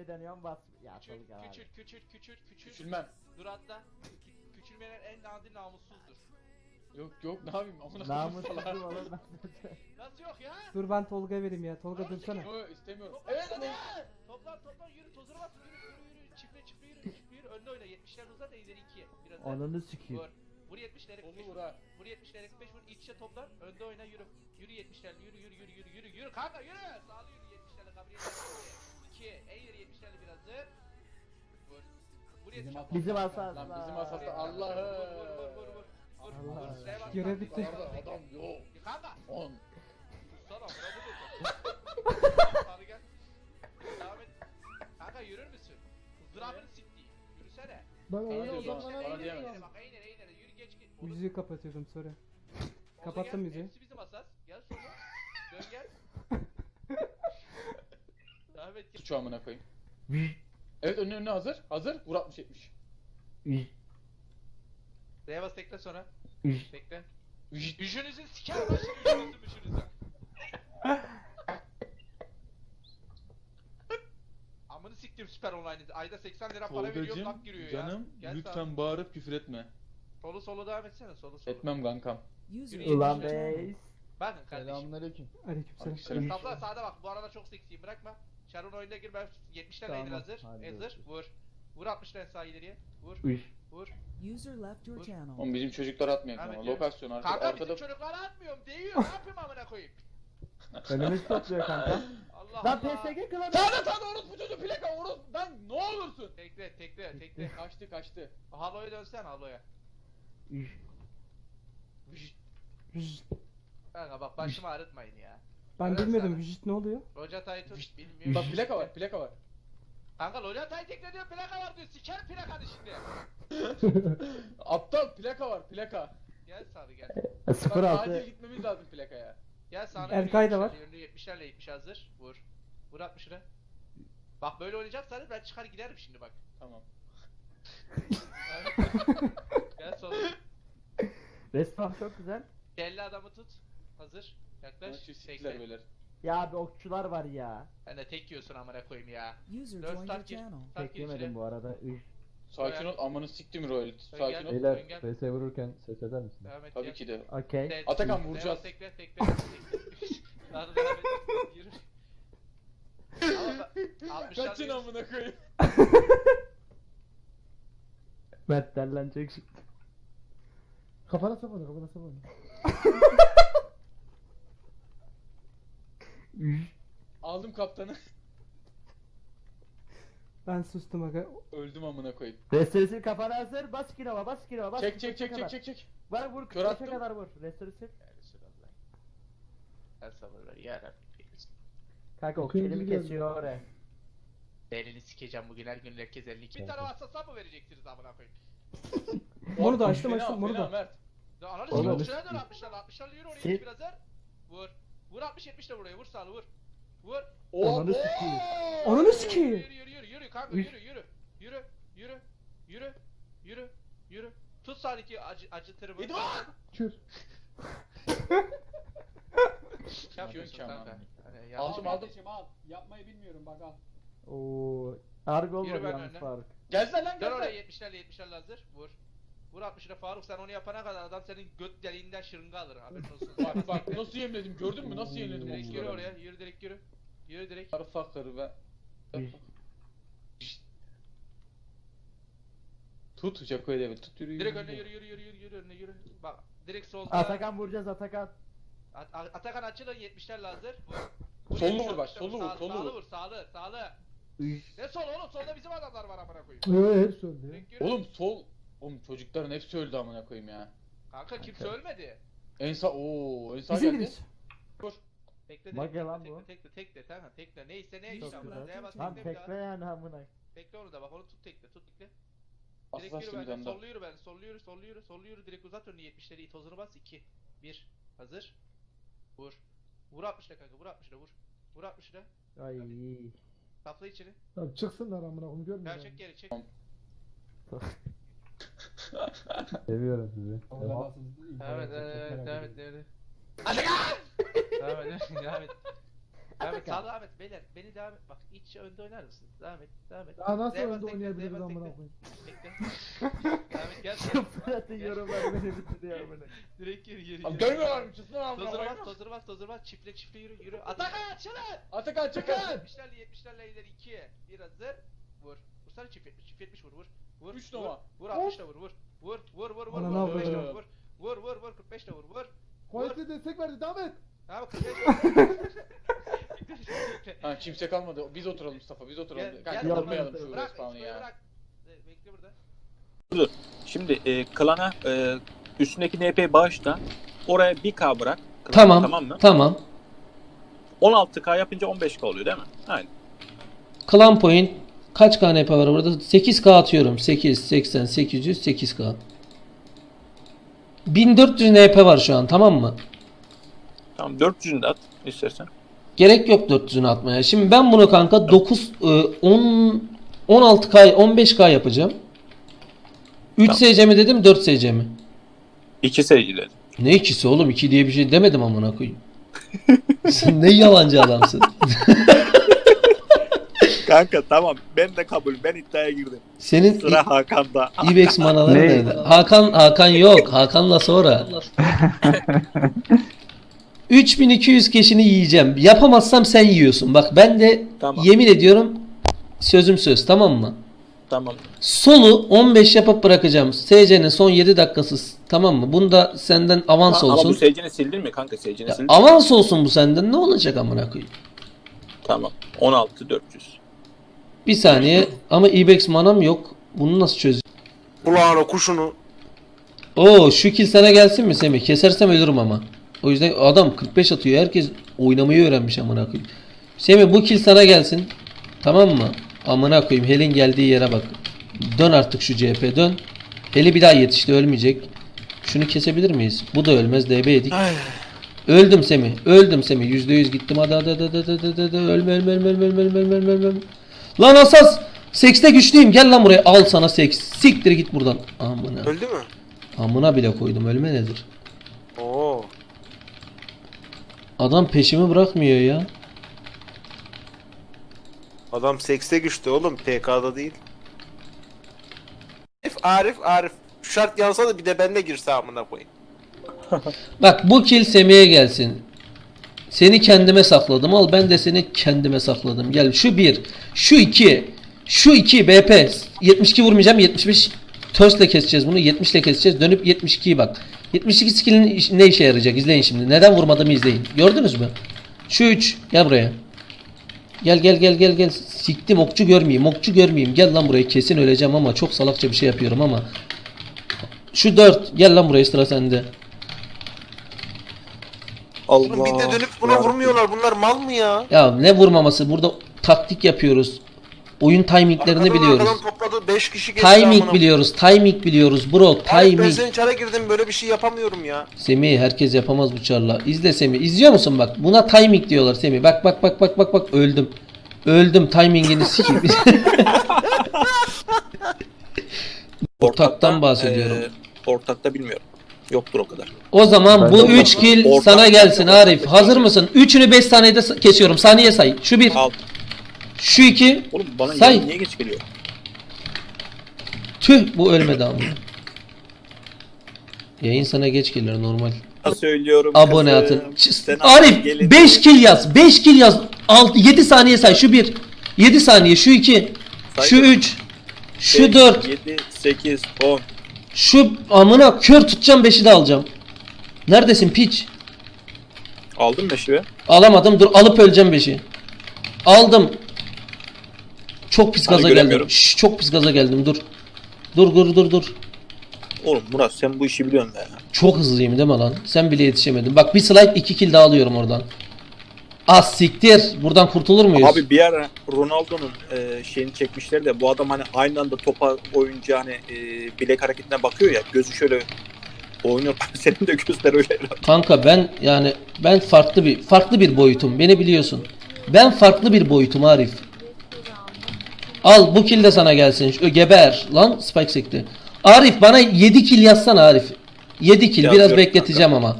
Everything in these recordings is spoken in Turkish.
basmaya deniyorum bas. Ya Küçül, Tolga abi. küçül, küçül, küçül, küçül. Küçülmem. Dur atla. Küçülmeyen en nadir namussuzdur. Yok yok ne yapayım amına koyayım Namussuzum falan. oğlum ben. Nasıl yok ya? Dur ben Tolga'ya vereyim ya. Tolga dursana. sikeyim. Yo istemiyorum. Toplan Evet hadi. Toplan toplan yürü tozunu bas yürü yürü yürü çifre çifre yürü çifre yürü önde oyna 70'ler uzat ileri 2'ye biraz daha. Ananı sikeyim. Vur. Vur 70'ler 45 Onu vur vur. ha. Vur 70'ler 45 vur iç içe toplan önde oyna yürü. Yürü 70'ler yürü yürü yürü yürü yürü yürü kanka yürü. Sağlı yürü 70'lerle kabul 2 eğir 70'lerle biraz zıp. Vur. Vur 70'ler. Bizim asas. Lan bizim la. asas da Vur, vur, Allah'ım. vur, vur, vur, vur. Vur, Allah. Görev bitti. Yukarıda adam yok. Kanka. On. Sana bırakı dedi. Sarı gel. Devam et. Kanka yürür müsün? Zırabını sikti. Yürüsene. Bana Bana öyle o diyor, zaman bana öyle diyor. bak eğnere eğnere yürü geç git. Oğlum, Müziği kapatıyordum sorry. kapattım gel, müziği. Hepsi bizim asas. Gel sonra. Dön gel. Devam et. Tut şu amına koyayım. Evet önüne önüne hazır. Hazır. Vur 60 70. D'ye bas tekle sonra. Tekle. Vıjt. Yüzünüzü siker başını yüzünüzü müşünüzü. Amını siktim süper online'ı. Ayda 80 lira para veriyorum Tolgacım lak giriyor ya. canım Gel lütfen sağ- bağırıp küfür etme. Solu solu devam etsene solu solu. Etmem kankam. Ulan beys. Bakın kardeşim. Selamünaleyküm. Aleykümselam. Aleykümselam. Tabla sağda bak bu arada çok seksiyim bırakma. Sharon oyuna gir ben 70'ler Tamam, tamam, hazır. Hazır. Vur. Vur 60'lar sağ ileriye. Vur. Vur. User left your channel. Oğlum bizim çocuklar atmıyor ama. evet. Lokasyon arka, Kanka arkada. bizim çocuklara atmıyorum. Değiyor. ne yapayım amına koyayım? Önümüz topluyor kanka. Allah Lan Allah. PSG kılavuz. Sağda sağda orospu çocuğu plaka orospu. Lan ne olursun. Tekle tekle tekle. Kaçtı kaçtı. Halo'ya dönsen Halo'ya. Kanka bak başımı ağrıtmayın ya. Ben Evet, bilmiyordum. sana. Vücut ne oluyor? Locatay'ı tut bilmiyorum. Bak plaka var plaka var. Kanka Locatay tekle diyor plaka var diyor. Siker plakanı şimdi. Aptal plaka var plaka. Gel sarı gel. Bak 06. acil gitmemiz lazım plakaya. Gel sana Erkay da var. Yönlü 70'lerle 70 hazır. Vur. Vur 60'ını. Bak böyle oynayacaksanız ben çıkar giderim şimdi bak. Tamam. Gel sola. Resmen çok güzel. Kelle adamı tut. Hazır. Yaklaş. şu siktiler Tekle. beyler. Ya abi okçular var ya. Ben de tek yiyorsun amına koyayım ya. User Dön joined your start gir. channel. Start gir Beklemedim içeri. bu arada. Üf. Sakin ol amanı siktim Royal. Sakin ol. Beyler. PS vururken ses eder misin? Devam et Tabii gel. ki de. Okey. Atakan de- vuracağız. Tekle tekle. tekle. Hadi devam et. Yürü. Ama ben 60'lar Kaçın amına koyayım. Mert derlenecek şimdi. Kafana sapana kafana sapana. Aldım kaptanı. Ben sustum aga. Öldüm amına koyayım. Restoresil kafana hazır. Bas kilova bas kilova bas. Çek çek 45'e çek çek çek çek. Var vur Kör 45'e attım. kadar vur. Resulallah. El sabır ver ya Rabbi. Kanka ok Okuyun elimi güzel. kesiyor oraya. Elini sikeceğim bugün her gün herkes elini Bir tane hassasa mı vereceksiniz amına koyayım? Bunu da açtım Fena, açtım fena da. Mert. Ya ananı Oğlum. sikeyim dön 60'lar 60'lar yürü oraya Sil. biraz ver. Vur. Vur 60 70 de buraya vur sağlı vur. Vur. Ananı sikeyim. Ananı Yürü sikeyim. yürü yürü yürü yürü kanka yürü yürü. Yürü yürü yürü yürü yürü. Tut sağdaki acı acıtırımı. İdman! Kür. Yapıyorsun kanka. Hani ya- Aldım aldım. al. Yapmayı bilmiyorum bak al. Oo. Argol Yürü var ben yalnız. Faruk. Gelsen lan Dön oraya gelsen. 70'lerle 70'lerle hazır. Vur. Vur 60'ına Faruk sen onu yapana kadar adam senin göt deliğinden şırınga alır haberin olsun. Bak bak nasıl yemledim gördün mü nasıl yemledim Direkt yürü oraya yürü direkt yürü. Yürü direkt. Sarı fakları ve... Üf. Tut Jaco'yu da bir tut yürü yürü. Direkt önüne yürü yürü yürü yürü yürü önüne yürü. Bak direkt solda. Atakan vuracağız Atakan. At- At- Atakan açılın 70'lerle hazır. Vur. Vur Sollu 70'ler, vur bak, 70'ler, sollu vur, sağ- sollu Sağlı vur. vur sağlı sağlı. Ne sol oğlum solda bizim adamlar var amına koyayım. Öldü ya. Direkt yürü. Oğlum sol... Oğlum çocukların hepsi öldü amına koyayım ya. Kanka kimse ölmedi. En sağ... Ooo en sağ Bizim geldi. birisi. Tekle Bak direkt, ya tekle, lan tekle, bu. tekle tekle tamam tekle neyse ne Çok işte güzel. amına neye bas Lan tekle bir tekle daha. yani amına. Tekle onu da bak onu tut tekle tut tekle. Direkt yürü bir benden sollu yürü ben sollu yürü sollu yürü sollu yürü direkt uzat önünü 70'leri itozunu bas 2 1 hazır. Vur. Vur 60'la kanka vur 60'la vur. Vur 60'la. Ay. Sapla içeri. Tamam çıksınlar amına koyayım görmüyor Gel çek musun? geri çek. Seviyorum sizi. Devam et devam et devam et devam et. Devam et devam et. Devam et. Atakan. Sağ devam et. Beyler beni devam et. Bak iç önde oynar mısın? Devam et. Devam et. Daha nasıl önde oynayabiliriz amına koyayım? Bekle. Devam et. Gel. Fırat'ın yorumları beni bitiriyor bunu. Direkt yürü yürü. Abi yürü. dönmüyorlar mı? Çıksın amına Tozur koyayım. bak, tozur bak, tozur bak. Çiftle çiftle yürü, yürü. Atakan açılın! Atakan çıkın. 70'lerle 70'lerle ileri 2. Bir hazır. Vur. Vursana çift 70, çift 70 vur, vur. Vur. Üç vur, nova. Vur 60 da vur, vur. Vur, vur, vur, vur. Ananı vur, 45 de avradım. vur. Vur, vur, vur. 45 de vur, vur. Quality destek verdi devam et. Tamam 45 de vur. Ha kimse kalmadı. Biz oturalım Mustafa. Biz oturalım. Gel, Kanka gel. durmayalım şu Bırak, respawn'ı ya. bırak. Ee, Bekle burada. Şimdi e, klana e, üstündeki NP bağışla. Oraya 1K bırak. Klana, Tamam. Tamam mı? Tamam. 16K yapınca 15K oluyor değil mi? Aynen. Clan point kaç KNP var burada? 8K atıyorum. 8, 80, 800, 8K. 1400 NP var şu an tamam mı? Tamam 400'ünü de at istersen. Gerek yok 400'ünü atmaya. Şimdi ben bunu kanka 9, e, 10, 16K, 15K yapacağım. 3 Tamam. SC mi dedim 4 SC mi? 2 seyirci dedim. Ne ikisi oğlum? 2 diye bir şey demedim amına koyayım. Sen ne yalancı adamsın. Kanka tamam ben de kabul. Ben iddiaya girdim. Senin Sıra Hakan'da. İbex manaları Ne? nerede? Hakan Hakan yok. Hakan'la sonra. 3200 keşini yiyeceğim. Yapamazsam sen yiyorsun. Bak ben de Tamam. yemin ediyorum sözüm söz tamam mı? Tamam. Solu 15 yapıp bırakacağım. SC'nin son 7 dakikası tamam mı? Bunda senden avans Ha, ama bu olsun. seyircini sildin mi kanka? Seyircini sildin. avans olsun bu senden. Ne olacak amına koyayım? Tamam. 16 400. Bir saniye ama Ibex manam yok. Bunu nasıl çözeceğim? Kulağına kuşunu. Oo şu kill sana gelsin mi Semih? Kesersem ölürüm ama. O yüzden adam 45 atıyor. Herkes oynamayı öğrenmiş amına koyayım. Semih bu kill sana gelsin. Tamam mı? Amına koyayım. Hel'in geldiği yere bak. Dön artık şu CHP dön. Hel'i bir daha yetişti ölmeyecek. Şunu kesebilir miyiz? Bu da ölmez. DB yedik. Öldüm Semi. Öldüm Semi. Yüzde yüz gittim. Hadi hadi hadi hadi hadi hadi. Ölme ölme ölme ölme ölme ölme ölme ölme. Lan asas. Sekste güçlüyüm. Gel lan buraya. Al sana seks. Siktir git buradan. Amına. Öldü mü? Amına bile koydum. Ölme nedir? Oo. Adam peşimi bırakmıyor ya. Adam sekste güçlü oğlum. PK'da değil. Arif Arif Arif. Şu şart yansa da bir de benle girse amına koyayım. Bak bu kill Semih'e gelsin. Seni kendime sakladım. Al ben de seni kendime sakladım. Gel şu bir. Şu iki. Şu iki BP. 72 vurmayacağım. 75 Törsle keseceğiz bunu. 70 ile keseceğiz. Dönüp 72'yi bak. 72 skill'in ne işe yarayacak? İzleyin şimdi. Neden vurmadığımı izleyin. Gördünüz mü? Şu 3. Gel buraya. Gel gel gel gel gel. Siktim okçu görmeyeyim. Okçu görmeyeyim. Gel lan buraya. Kesin öleceğim ama çok salakça bir şey yapıyorum ama. Şu 4. Gel lan buraya sıra sende. Oğlum bir de dönüp buna vurmuyorlar. Bunlar mal mı ya? Ya ne vurmaması? Burada taktik yapıyoruz. Oyun timinglerini Arkadan biliyoruz. arkadan topladı 5 kişi geçti amına Timing biliyoruz. Timing biliyoruz bro. Arif ben Timing. senin çara girdim böyle bir şey yapamıyorum ya. Semih herkes yapamaz bu çarla. İzle Semih. İzliyor musun bak? Buna timing diyorlar Semih. Bak bak bak bak bak bak öldüm. Öldüm timingini sikeyim. Ortaktan bahsediyorum. e, ortakta bilmiyorum. Yoktur o kadar. o zaman Ben bu de 3 kill ortak- sana gelsin Arif. Hazır mısın? 3'ünü 5 saniyede sa- kesiyorum. Saniye say. Şu 1. Al. Şu 2. Oğlum bana Say. niye geç geliyor? Tüh bu ölmedi ama. Yayın sana geç gelir normal. Söylüyorum. Abone atın. Arif gelin. 5 kill yaz. 5 kill yaz. 6 7 saniye say. Şu 1. 7 saniye. Şu 2. Şu Saydım. 3. Şu 4. 7, 8, 10. Şu amına kör tutacağım 5'i de alacağım. Neredesin piç? Aldın mı şive? Alamadım. Dur alıp öleceğim 5'i. Aldım. Çok pis Hadi gaza geldim. göremiyorum. Şş, çok pis gaza geldim. Dur. Dur dur dur dur. Oğlum Murat sen bu işi biliyorsun be. Çok hızlıyım değil mi lan? Sen bile yetişemedin. Bak bir slide 2 kill daha alıyorum oradan. Az siktir. Buradan kurtulur muyuz? Abi bir ara Ronaldo'nun e, şeyini çekmişler de bu adam hani aynı anda topa oyuncu hani e, bilek hareketine bakıyor ya gözü şöyle oynuyor. Senin de gözler öyle. Kanka ben yani ben farklı bir farklı bir boyutum. Beni biliyorsun. Ben farklı bir boyutum Arif. Al bu kill de sana gelsin. Şu, geber. Lan spike sekti. Arif bana 7 kill yazsana Arif. 7 kill. Biraz Yazıyorum bekleteceğim ama.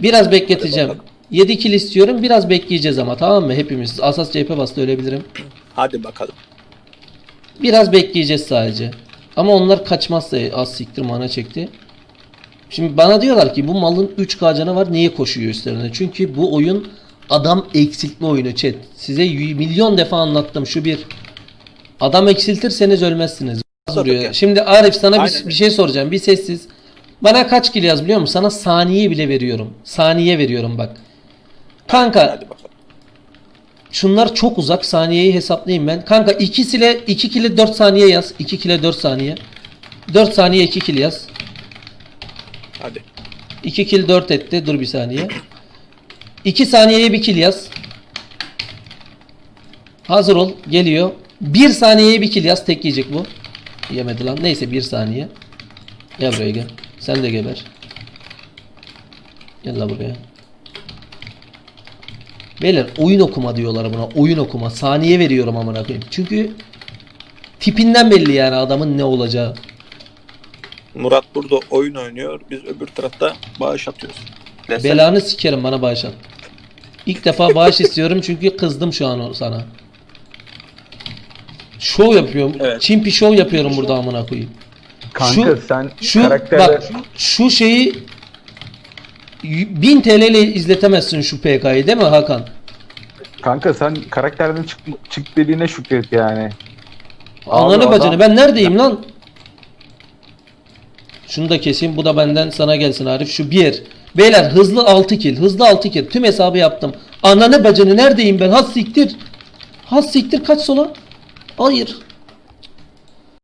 Biraz bekleteceğim. Bakalım. 7 kill istiyorum. Biraz bekleyeceğiz ama tamam mı? Hepimiz. Asas CHP bastı ölebilirim. Hadi bakalım. Biraz bekleyeceğiz sadece. Ama onlar kaçmazsa az siktir mana çekti. Şimdi bana diyorlar ki bu malın 3K canı var niye koşuyor üstlerine? Çünkü bu oyun adam eksiltme oyunu chat. Size milyon defa anlattım şu bir. Adam eksiltirseniz ölmezsiniz. Vuruyor. ya. Şimdi Arif sana bir, Aynen. bir şey soracağım. Bir sessiz. Bana kaç kill yaz biliyor musun? Sana saniye bile veriyorum. Saniye veriyorum bak. Kanka. Şunlar çok uzak. Saniyeyi hesaplayayım ben. Kanka ikisiyle 2 kile 4 saniye yaz. 2 kile 4 saniye. 4 saniye 2 kill yaz. Hadi. 2 kill 4 etti. Dur bir saniye. 2 saniyeye 1 kill yaz. Hazır ol. Geliyor. 1 saniyeye 1 kill yaz. Tek yiyecek bu. Yemedi lan. Neyse 1 saniye. Gel buraya gel. Sen de geber. Gel la buraya. Beyler oyun okuma diyorlar buna. Oyun okuma. Saniye veriyorum amına koyayım. Çünkü tipinden belli yani adamın ne olacağı. Murat burada oyun oynuyor. Biz öbür tarafta bağış atıyoruz. Desene. Belanı sikerim bana bağış at. İlk defa bağış istiyorum çünkü kızdım şu an sana. Şov yapıyorum. Evet. Çimpi şov yapıyorum burada amına koyayım. Kanka Şu- sen Şu karakterler... bak şu şeyi 1000 TL ile izletemezsin şu PK'yı değil mi Hakan? Kanka sen karakterden çık, çık dediğine şükret yani. Ananı Abi bacını adam- ben neredeyim lan? Şunu da keseyim bu da benden sana gelsin Arif şu bir. Beyler hızlı 6 kill hızlı 6 kill tüm hesabı yaptım. Ananı bacını neredeyim ben has siktir. Has siktir kaç sola? Hayır.